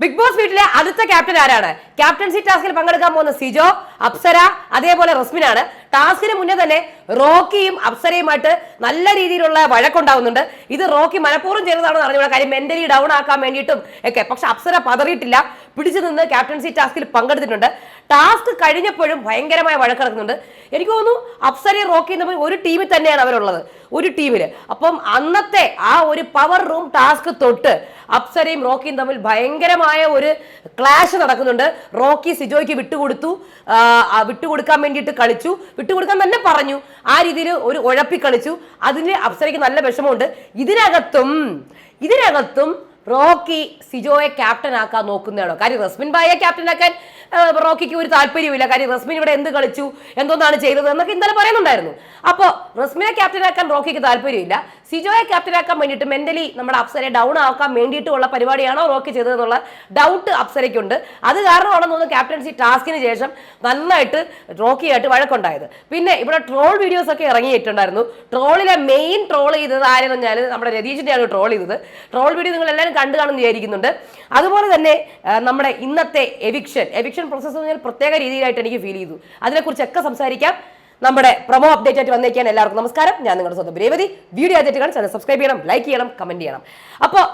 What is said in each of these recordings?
Big boss വീട്ടിലെ അടുത്ത captain ആരാണ്? ക്യാപ്റ്റൻസി ടാസ്കിൽ പങ്കെടുക്കാൻ പോകുന്ന സിജോ അപ്സര അതേപോലെ റസ്മിനാണ്. ടാസ്കിന് മുന്നേ തന്നെ റോക്കിയും അപ്സരയുമായിട്ട് നല്ല രീതിയിലുള്ള വഴക്കുണ്ടാവുന്നുണ്ട്. ഇത് റോക്കി മനഃപൂർവം ചെയ്തതാണെന്ന് അറിഞ്ഞുള്ള കാര്യം മെന്റലി ഡൗൺ ആക്കാൻ വേണ്ടിയിട്ടും ഒക്കെ. പക്ഷെ അപ്സര പതറിയിട്ടില്ല. പിടിച്ചു നിന്ന് ക്യാപ്റ്റൻസി ടാസ്കിൽ പങ്കെടുത്തിട്ടുണ്ട്. ടാസ്ക് കഴിഞ്ഞപ്പോഴും ഭയങ്കരമായ വഴക്കിറക്കുന്നുണ്ട് എനിക്ക് തോന്നുന്നു അപ്സരയും റോക്കിയും തമ്മിൽ ഒരു ടീമിൽ തന്നെയാണ് അവരുള്ളത്. ഒരു ടീമിൽ അപ്പം അന്നത്തെ ആ ഒരു പവർ റൂം ടാസ്ക് തൊട്ട് അപ്സരയും റോക്കിയും തമ്മിൽ ഭയങ്കരമായ ഒരു ക്ലാഷ് നടക്കുന്നുണ്ട്. റോക്കി സിജോയ്ക്ക് വിട്ടുകൊടുത്തു. വിട്ടുകൊടുക്കാൻ വേണ്ടിയിട്ട് കളിച്ചു. വിട്ടുകൊടുക്കാൻ തന്നെ പറഞ്ഞു. ആ രീതിയിൽ ഒരു ഉഴപ്പി കളിച്ചു. അതിന് അപ്സരയ്ക്ക് നല്ല വിഷമമുണ്ട്. ഇതിനകത്തും ഇതിനകത്തും റോക്കി സിജോയെ ക്യാപ്റ്റൻ ആക്കാൻ നോക്കുന്നതാണോ? കാര്യം റസ്മിൻ ബായെ ക്യാപ്റ്റൻ ആക്കാൻ റോക്കിക്ക് ഒരു താല്പര്യമില്ല കാര്യം റസ്മിൻ ഇവിടെ എന്ത് കളിച്ചു എന്തോന്നാണ് ചെയ്തത് എന്നൊക്കെ ഇന്നലെ പറയുന്നുണ്ടായിരുന്നു. അപ്പോൾ റസ്മിനെ ക്യാപ്റ്റൻ ആക്കാൻ റോക്കിക്ക് താല്പര്യമില്ല. സിജോയെ ക്യാപ്റ്റൻ ആക്കാൻ വേണ്ടിയിട്ട് മെന്റലി നമ്മുടെ അപ്സരെ ഡൗൺ ആക്കാൻ വേണ്ടിയിട്ടുള്ള പരിപാടിയാണോ റോക്കി ചെയ്തതെന്നുള്ള ഡൗട്ട് അപ്സരയ്ക്കുണ്ട്. അത് കാരണമാണെന്ന് തോന്നുന്നു ക്യാപ്റ്റൻസി ടാസ്കിന് ശേഷം നന്നായിട്ട് റോക്കിയായിട്ട് വഴക്കുണ്ടായത്. പിന്നെ ഇവിടെ ട്രോൾ വീഡിയോസ് ഒക്കെ ഇറങ്ങിയിട്ടുണ്ടായിരുന്നു. ട്രോളിലെ മെയിൻ ട്രോൾ ചെയ്തത് ആരെന്ന് പറഞ്ഞാൽ നമ്മുടെ രതീഷിന്റെയാണ് ട്രോൾ ചെയ്തത്. ട്രോൾ വീഡിയോ നിങ്ങൾ എല്ലാവരും കണ്ടു കാണുമെന്ന് വിചാരിക്കുന്നുണ്ട്. അതുപോലെ തന്നെ നമ്മുടെ ഇന്നത്തെ എവിക്ഷൻ എവിക്ഷൻ പ്രോസസ്സ് എന്ന് പറഞ്ഞാൽ പ്രത്യേക രീതിയിലായിട്ട് എനിക്ക് ഫീൽ ചെയ്തു. അതിനെക്കുറിച്ചൊക്കെ സംസാരിക്കാം. നമ്മുടെ പ്രൊമോ അപ്ഡേറ്റ് ആയിട്ട് വന്നേക്കാൻ എല്ലാവർക്കും നമസ്കാരം. ഞാൻ നിങ്ങളുടെ സ്വന്തം രേവതി. വീഡിയോ ആദ്യമായിട്ട് കാണാൻ സബ്സ്ക്രൈബ് ചെയ്യണം ലൈക്ക് ചെയ്യണം കമന്റ് ചെയ്യണം. അപ്പോൾ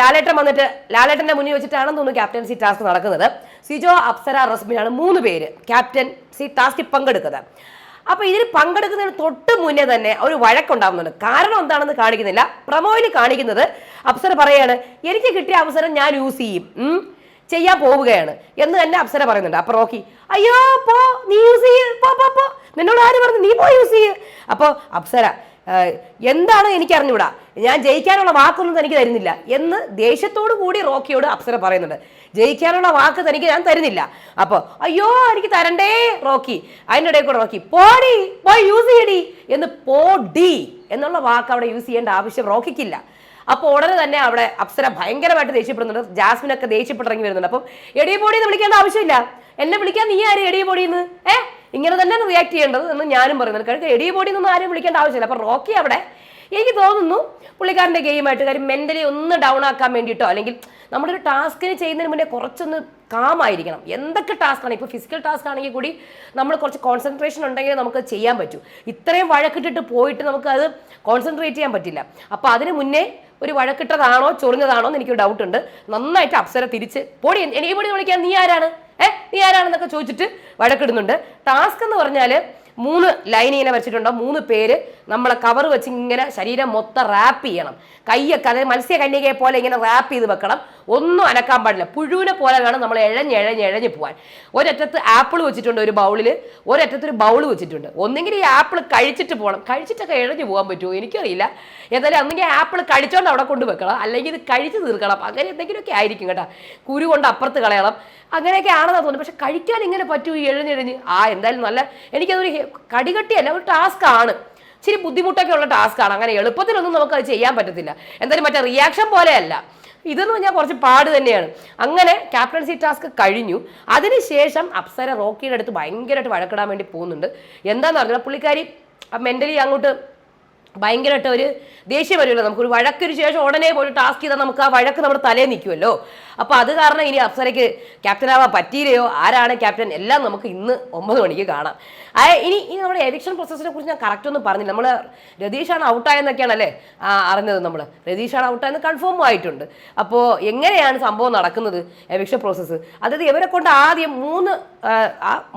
ലാലേട്ടൻ വന്നിട്ട് ലാലേട്ടന്റെ മുന്നിൽ വെച്ചിട്ടാണെന്ന് തോന്നുന്നു ക്യാപ്റ്റൻസി ടാസ്ക് നടക്കുന്നത്. സിജോ അപ്സര റസ്മിനാണ് മൂന്ന് പേര് ക്യാപ്റ്റൻ സി ടാസ്കിൽ പങ്കെടുക്കുന്നത്. അപ്പോൾ ഇതിൽ പങ്കെടുക്കുന്നതിന് തൊട്ട് മുന്നേ തന്നെ ഒരു വഴക്കുണ്ടാകുന്നുണ്ട് കാരണം എന്താണെന്ന് കാണിക്കുന്നില്ല. പ്രമോയിൽ കാണിക്കുന്നത് അപ്സര പറയാണ് എനിക്ക് കിട്ടിയ അവസരം ഞാൻ യൂസ് ചെയ്യും. ചെയ്യാൻ പോവുകയാണ്. എന്ന് തന്നെ അപ്സര പറയുന്നുണ്ട്. അപ്പൊ റോക്കി അയ്യോ പോ നീ യൂസ് ചെയ്യ്. പോ പോ പോ. നിന്നോട് ആര് പറഞ്ഞു? നീ പോ യൂസ് ചെയ്യ്. അപ്പൊ അപ്സര എന്താണ് എനിക്ക് അറിഞ്ഞൂടാ. ഞാൻ ജയിക്കാനുള്ള വാക്കൊന്നും തനിക്ക് തരുന്നില്ല. എന്ന് ദേഷ്യത്തോടു കൂടി റോക്കിയോട് അപ്സര പറയുന്നുണ്ട്. ജയിക്കാനുള്ള വാക്ക് തനിക്ക് ഞാൻ തരുന്നില്ല. അപ്പൊ അയ്യോ എനിക്ക് തരണ്ടേ റോക്കി. അതിന്റെ ഇടയിൽ കൂടെ റോക്കി പോടി പോയി യൂസ് ചെയ്യടി. എന്ന് പോടി എന്നുള്ള വാക്ക് അവിടെ യൂസ് ചെയ്യേണ്ട ആവശ്യം റോക്കിക്കില്ല. അപ്പോൾ ഉടനെ തന്നെ അവിടെ അപ്സര ഭയങ്കരമായിട്ട് ദേഷ്യപ്പെടുന്നുണ്ട്. ജാസ്മിനൊക്കെ ദേഷ്യപ്പെട്ടിറങ്ങി വരുന്നുണ്ട്. അപ്പം എടിയ പൊടി എന്ന് വിളിക്കേണ്ട ആവശ്യമില്ല. എന്നെ വിളിക്കാൻ നീ ആരും എടിയ പൊടിയെന്ന് ഏ? ഇങ്ങനെ തന്നെ റിയാക്ട് ചെയ്യേണ്ടത് എന്ന് ഞാനും പറയുന്നത് കാരണം എടിയ പൊടി എന്നൊന്നും ആരും വിളിക്കേണ്ട ആവശ്യമില്ല. അപ്പം റോക്കി അവിടെ എനിക്ക് തോന്നുന്നു പുള്ളിക്കാരന്റെ ഗെയിമായിട്ട് കാര്യം മെന്റലി ഒന്ന് ഡൗൺ ആക്കാൻ വേണ്ടിയിട്ടോ അല്ലെങ്കിൽ നമ്മുടെ ഒരു ടാസ്കിന് ചെയ്യുന്നതിന് മുന്നേ കുറച്ചൊന്ന് കാമായിരിക്കണം എന്തൊക്കെ ടാസ്ക്കാണ് ഇപ്പോൾ ഫിസിക്കൽ ടാസ്ക് ആണെങ്കിൽ കൂടി നമ്മൾ കുറച്ച് കോൺസെൻട്രേഷൻ ഉണ്ടെങ്കിൽ നമുക്ക് ചെയ്യാൻ പറ്റൂ ഇത്രയും വഴക്കിട്ടിട്ട് പോയിട്ട് നമുക്ക് അത് കോൺസെൻട്രേറ്റ് ചെയ്യാൻ പറ്റില്ല അപ്പോൾ അതിന് മുന്നേ ഒരു വഴക്കിട്ടതാണോ ചൊറിഞ്ഞതാണോ എന്ന് എനിക്ക് ഡൗട്ട് ഉണ്ട് നന്നായിട്ട് അപ്സര തിരിച്ച് പൊടി എനിക്ക് പൊടി വിളിക്കാൻ നീ ആരാണ് ഏ നീ ആരാണെന്നൊക്കെ ചോദിച്ചിട്ട് വഴക്കിടുന്നുണ്ട് ടാസ്ക് എന്ന് പറഞ്ഞാൽ മൂന്ന് ലൈൻ ഇങ്ങനെ വെച്ചിട്ടുണ്ടോ മൂന്ന് പേര് നമ്മളെ കവർ വെച്ച് ഇങ്ങനെ ശരീരം മൊത്തം റാപ്പ് ചെയ്യണം. കയ്യൊക്കെ അതായത് മത്സ്യ കന്യകയെ പോലെ ഇങ്ങനെ റാപ്പ് ചെയ്ത് വെക്കണം. ഒന്നും അനക്കാൻ പാടില്ല. പുഴുവിനെ പോലെ വേണം നമ്മൾ എഴഞ്ഞ് എഴഞ്ഞ് എഴഞ്ഞ് പോകാൻ ഒരറ്റത്ത് ആപ്പിൾ വെച്ചിട്ടുണ്ട് ഒരു ബൗളിൽ ഒരറ്റത്ത് ഒരു ബൗൾ വെച്ചിട്ടുണ്ട്. ഒന്നെങ്കിൽ ഈ ആപ്പിൾ കഴിച്ചിട്ട് പോകണം കഴിച്ചിട്ടൊക്കെ ഇഴഞ്ഞ് പോകാൻ പറ്റുമോ? എനിക്കറിയില്ല. എന്തായാലും ഒന്നെങ്കിൽ ആപ്പിൾ കഴിച്ചോണ്ട് അവിടെ കൊണ്ട് വെക്കണം. അല്ലെങ്കിൽ ഇത് കഴിച്ച് തീർക്കണം. അങ്ങനെ എന്തെങ്കിലുമൊക്കെ ആയിരിക്കും കേട്ടോ. കുരു കൊണ്ട് അപ്പുറത്ത് കളയണം. അങ്ങനെയൊക്കെ ആണെന്നാണ് തോന്നുന്നത്. പക്ഷെ കഴിക്കാൻ ഇങ്ങനെ പറ്റൂ ഈ എഴഞ്ഞെഴഞ്ഞ് ആ എന്തായാലും നല്ല എനിക്കതൊരു കടികട്ടിയല്ല ഒരു ടാസ്ക് ആണ് ഇച്ചിരി ബുദ്ധിമുട്ടൊക്കെ ഉള്ള ടാസ്ക് ആണ് അങ്ങനെ എളുപ്പത്തിലൊന്നും നമുക്ക് അത് ചെയ്യാൻ പറ്റത്തില്ല. എന്തായാലും മറ്റേ റിയാക്ഷൻ പോലെയല്ല. ഇതെന്ന് പറഞ്ഞാൽ കുറച്ച് പാട് തന്നെയാണ്. അങ്ങനെ ക്യാപ്റ്റൻസി ടാസ്ക് കഴിഞ്ഞു. അതിനുശേഷം അപ്സര റോക്കിയുടെ അടുത്ത് ഭയങ്കരമായിട്ട് വഴക്കിടാൻ വേണ്ടി പോകുന്നുണ്ട്. എന്താന്ന് പറഞ്ഞാൽ പുള്ളിക്കാരി മെന്റലി അങ്ങോട്ട് ഭയങ്കരമായിട്ട് ഒരു ദേഷ്യം വരുമല്ലോ നമുക്കൊരു വഴക്കിന് ശേഷം ഉടനെ പോയി ടാസ്ക് ചെയ്താൽ നമുക്ക് ആ വഴക്ക് നമ്മുടെ തലേ നിൽക്കുമല്ലോ. അപ്പോൾ അത് കാരണം ഇനി അപ്സരയ്ക്ക് ക്യാപ്റ്റൻ ആവാൻ പറ്റിയില്ലയോ? ആരാണ് ക്യാപ്റ്റൻ എല്ലാം നമുക്ക് ഇന്ന് ഒമ്പത് മണിക്ക് കാണാം. ഇനി ഇനി നമ്മുടെ എലക്ഷൻ പ്രോസസ്സിനെ കുറിച്ച് ഞാൻ കറക്റ്റ് ഒന്നും പറഞ്ഞില്ല. നമ്മൾ രതീഷാണ് ഔട്ടായെന്നൊക്കെയാണ് അല്ലേ? അറിഞ്ഞത് നമ്മൾ രതീഷാണ് ഔട്ടായെന്ന് കൺഫേം ആയിട്ടുണ്ട്. അപ്പോൾ എങ്ങനെയാണ് സംഭവം നടക്കുന്നത് എലക്ഷൻ പ്രോസസ്സ് അതായത് ഇവരെ കൊണ്ട് ആദ്യം മൂന്ന്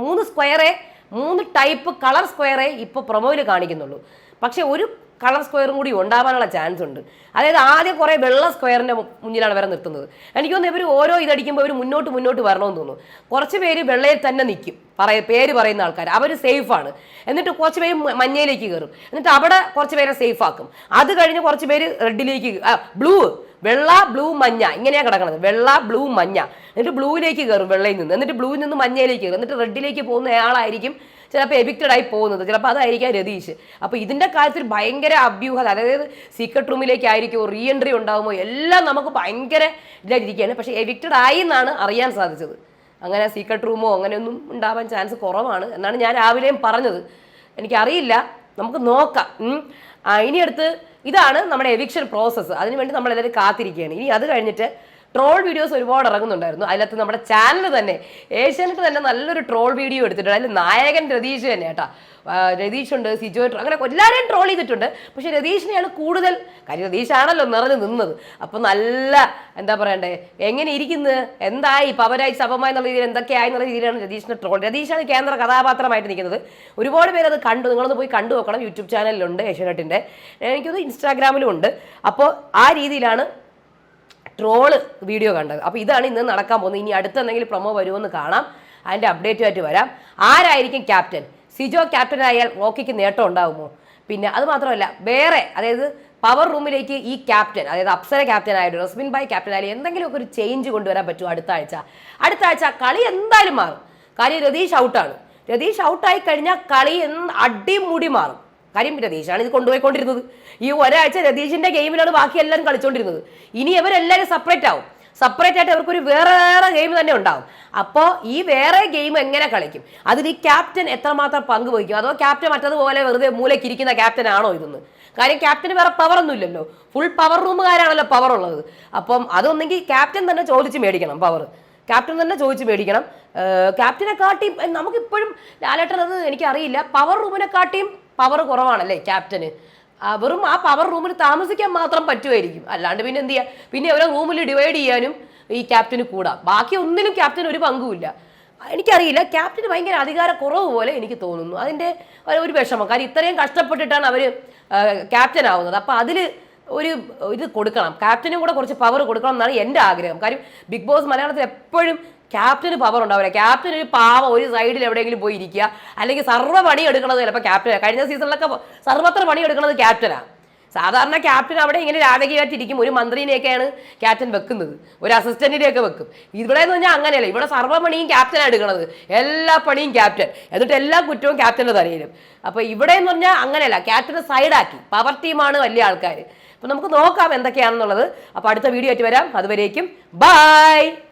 മൂന്ന് സ്ക്വയറെ മൂന്ന് ടൈപ്പ് കളർ സ്ക്വയറേ ഇപ്പോൾ പ്രൊമോയിൽ കാണിക്കുന്നുള്ളൂ. പക്ഷേ ഒരു കളർ സ്ക്വയറും കൂടി ഉണ്ടാവാനുള്ള ചാൻസ് ഉണ്ട്. അതായത് ആദ്യം കുറേ വെള്ള സ്ക്വയറിന്റെ മുന്നിലാണ് വരെ നിർത്തുന്നത്. എനിക്ക് തോന്നുന്നു ഇവർ ഓരോ ഇതടിക്കുമ്പോൾ ഇവർ മുന്നോട്ട് മുന്നോട്ട് വരണമെന്ന് തോന്നുന്നു. കുറച്ച് പേര് വെള്ളയിൽ തന്നെ നിൽക്കും പറയ പേര് പറയുന്ന ആൾക്കാർ അവർ സേഫാണ് എന്നിട്ട് കുറച്ച് പേര് മഞ്ഞയിലേക്ക് കയറും എന്നിട്ട് അവിടെ കുറച്ച് പേരെ സേഫ് ആക്കും. അത് കഴിഞ്ഞ് കുറച്ച് പേര് റെഡിലേക്ക് ബ്ലൂ വെള്ള ബ്ലൂ മഞ്ഞ. ഇങ്ങനെയാണ് കിടക്കുന്നത് വെള്ള ബ്ലൂ മഞ്ഞ. എന്നിട്ട് ബ്ലൂവിലേക്ക് കയറും വെള്ളയിൽ നിന്ന്. എന്നിട്ട് ബ്ലൂവിൽ നിന്ന് മഞ്ഞയിലേക്ക് കയറും എന്നിട്ട് റെഡിലേക്ക് പോകുന്ന ആളായിരിക്കും ചിലപ്പോൾ എവിക്റ്റഡ് ആയി പോകുന്നത്. ചിലപ്പോൾ അതായിരിക്കാം രതീഷ്. അപ്പോൾ ഇതിന്റെ കാര്യത്തിൽ ഭയങ്കര അഭ്യൂഹത. അതായത് സീക്രട്ട് റൂമിലേക്ക് ആയിരിക്കുമോ റീ എൻട്രി ഉണ്ടാകുമോ എല്ലാം നമുക്ക് ഭയങ്കര ഇതായിരിക്കുകയാണ് പക്ഷേ എവിക്റ്റഡ് ആയി എന്നാണ് അറിയാൻ സാധിച്ചത്. അങ്ങനെ സീക്രട്ട് റൂമോ അങ്ങനെയൊന്നും ഉണ്ടാവാൻ ചാൻസ് കുറവാണ് എന്നാണ് ഞാൻ രാവിലെയും പറഞ്ഞത്. എനിക്കറിയില്ല. നമുക്ക് നോക്കാം. ഇനിയടുത്ത് ഇതാണ് നമ്മുടെ എവിക്ഷൻ പ്രോസസ്സ് അതിനുവേണ്ടി നമ്മളെല്ലാവരും കാത്തിരിക്കുകയാണ്. ഇനി അത് കഴിഞ്ഞിട്ട് ട്രോൾ വീഡിയോസ് ഒരുപാട് ഇറങ്ങുന്നുണ്ടായിരുന്നു. അതിനകത്ത് നമ്മുടെ ചാനൽ തന്നെ ഏഷ്യാനെറ്റ് തന്നെ നല്ലൊരു ട്രോൾ വീഡിയോ എടുത്തിട്ടുണ്ട്. അതിൽ നായകൻ രതീഷ് തന്നെ കേട്ടോ. രതീഷ് ഉണ്ട് സിജോ അങ്ങനെ എല്ലാവരെയും ട്രോൾ ചെയ്തിട്ടുണ്ട്. പക്ഷെ രതീഷിനെയാണ് കൂടുതൽ കാര്യം രതീഷാണല്ലോ നിറഞ്ഞു നിന്നത്. അപ്പൊ നല്ല എന്താ പറയണ്ടേ എങ്ങനെ ഇരിക്കുന്നത് എന്തായി പവരായി സഭമായി എന്നുള്ള രീതിയിൽ എന്തൊക്കെയായി എന്നുള്ള രീതിയിലാണ് രതീഷിനെ ട്രോൾ രതീഷാണ് കേന്ദ്ര കഥാപാത്രമായിട്ട് നിൽക്കുന്നത്. ഒരുപാട് പേര് അത് കണ്ടു. നിങ്ങളൊന്ന് പോയി കണ്ടു നോക്കണം. യൂട്യൂബ് ചാനലിലുണ്ട് ഏഷ്യാനെറ്റിന്റെ എനിക്കത് ഇൻസ്റ്റാഗ്രാമിലും ഉണ്ട്. അപ്പോൾ ആ രീതിയിലാണ് ട്രോൾ വീഡിയോ കണ്ടത്. അപ്പോൾ ഇതാണ് ഇന്ന് നടക്കാൻ പോകുന്നത്. ഇനി അടുത്ത എന്തെങ്കിലും പ്രൊമോ വരുമെന്ന് കാണാം. അതിന്റെ അപ്ഡേറ്റുമായിട്ട് വരാം. ആരായിരിക്കും ക്യാപ്റ്റൻ സിജോ ക്യാപ്റ്റൻ ആയാൽ റോക്കിക്ക് നേട്ടം ഉണ്ടാകുമോ പിന്നെ അത് മാത്രമല്ല വേറെ അതായത് പവർ റൂമിലേക്ക് ഈ ക്യാപ്റ്റൻ അതായത് അപ്സര ക്യാപ്റ്റൻ ആയിട്ട് റസ്മിൻ ബായ് ക്യാപ്റ്റൻ ആയാലും എന്തെങ്കിലുമൊക്കെ ഒരു ചേഞ്ച് കൊണ്ടുവരാൻ പറ്റുമോ അടുത്ത ആഴ്ച? അടുത്ത ആഴ്ച കളി എന്തായാലും മാറും. കാര്യം രതീഷ് ഔട്ടാണ് രതീഷ് ഔട്ടായി കഴിഞ്ഞാൽ കളി എന്ത് അടിമുടി മാറും. കാര്യം രതീഷാണ് ഇത് കൊണ്ടുപോയിക്കൊണ്ടിരുന്നത്. ഈ ഒരാഴ്ച രതീഷിന്റെ ഗെയിമിലാണ് ബാക്കി എല്ലാവരും കളിച്ചുകൊണ്ടിരുന്നത് ഇനി ഇവരെല്ലാവരും സെപ്പറേറ്റ് ആവും. സെപ്പറേറ്റ് ആയിട്ട് അവർക്കൊരു വേറെ വേറെ ഗെയിം തന്നെ ഉണ്ടാവും. അപ്പോൾ ഈ വേറെ ഗെയിം എങ്ങനെ കളിക്കും? അതിൽ ഈ ക്യാപ്റ്റൻ എത്രമാത്രം പങ്ക് വഹിക്കും? അതോ ക്യാപ്റ്റൻ മറ്റതുപോലെ വെറുതെ മൂലക്കിരിക്കുന്ന ക്യാപ്റ്റൻ ആണോ ഇതെന്ന്? കാര്യം ക്യാപ്റ്റന് വേറെ പവർ ഒന്നും ഇല്ലല്ലോ. ഫുൾ പവർ റൂമുകാരാണല്ലോ പവർ ഉള്ളത്. അപ്പം അതൊന്നെങ്കിൽ ക്യാപ്റ്റൻ തന്നെ ചോദിച്ച് മേടിക്കണം പവർ ക്യാപ്റ്റൻ തന്നെ ചോദിച്ച് മേടിക്കണം. ക്യാപ്റ്റനെ കാട്ടിയും എ, നമുക്കിപ്പോഴും ലാലേട്ടൻ അത് എനിക്കറിയില്ല. പവർ റൂമിനെ കാട്ടിയും പവർ കുറവാണല്ലേ ക്യാപ്റ്റന് അവരും ആ പവർ റൂമിൽ താമസിക്കാൻ മാത്രം പറ്റുമായിരിക്കും. അല്ലാണ്ട് പിന്നെ എന്ത് ചെയ്യുക പിന്നെ അവരെ റൂമിൽ ഡിവൈഡ് ചെയ്യാനും ഈ ക്യാപ്റ്റന് കൂടാം. ബാക്കി ഒന്നിനും ക്യാപ്റ്റന് ഒരു പങ്കുമില്ല. എനിക്കറിയില്ല ക്യാപ്റ്റന് ഭയങ്കര അധികാര കുറവ് പോലെ എനിക്ക് തോന്നുന്നു. അതിന്റെ ഒരു- ഒരു വിഷമം. കാരണം ഇത്രയും കഷ്ടപ്പെട്ടിട്ടാണ് അവർ ക്യാപ്റ്റൻ ആവുന്നത്. അപ്പോൾ അതിൽ ഒരു ഇത് കൊടുക്കണം. ക്യാപ്റ്റനും കൂടെ കുറച്ച് പവർ കൊടുക്കണം എന്നാണ് എന്റെ ആഗ്രഹം. കാര്യം ബിഗ് ബോസ് മലയാളത്തിൽ എപ്പോഴും ക്യാപ്റ്റന് പവർ ഉണ്ടാവില്ല. ക്യാപ്റ്റൻ ഒരു പാവം ഒരു സൈഡിൽ എവിടെയെങ്കിലും പോയി ഇരിക്കുക. അല്ലെങ്കിൽ സർവ പണി എടുക്കുന്നത് ചിലപ്പോൾ ക്യാപ്റ്റനാണ് കഴിഞ്ഞ സീസണിലൊക്കെ സർവത്ര പണി എടുക്കുന്നത് ക്യാപ്റ്റനാണ് സാധാരണ ക്യാപ്റ്റൻ അവിടെ ഇങ്ങനെ രാജകീയമായിട്ട് ഇരിക്കും ഒരു മന്ത്രിനെയൊക്കെയാണ് ക്യാപ്റ്റൻ വെക്കുന്നത്. ഒരു അസിസ്റ്റന്റിനെയൊക്കെ വെക്കും. ഇവിടെ എന്ന് പറഞ്ഞാൽ അങ്ങനെയല്ല. ഇവിടെ സർവ പണിയും ക്യാപ്റ്റനാണ് എടുക്കുന്നത് എല്ലാ പണിയും ക്യാപ്റ്റൻ എന്നിട്ട് എല്ലാ കുറ്റവും ക്യാപ്റ്റന്റെ തലയിലും. അപ്പോൾ ഇവിടെ എന്ന് പറഞ്ഞാൽ അങ്ങനെയല്ല. ക്യാപ്റ്റനെ സൈഡാക്കി പവർ ടീമാണ് വലിയ ആൾക്കാർ അപ്പോൾ നമുക്ക് നോക്കാം എന്തൊക്കെയാണെന്നുള്ളത്. അപ്പോൾ അടുത്ത വീഡിയോ ആയിട്ട് വരാം. അതുവരേക്കും. ബൈ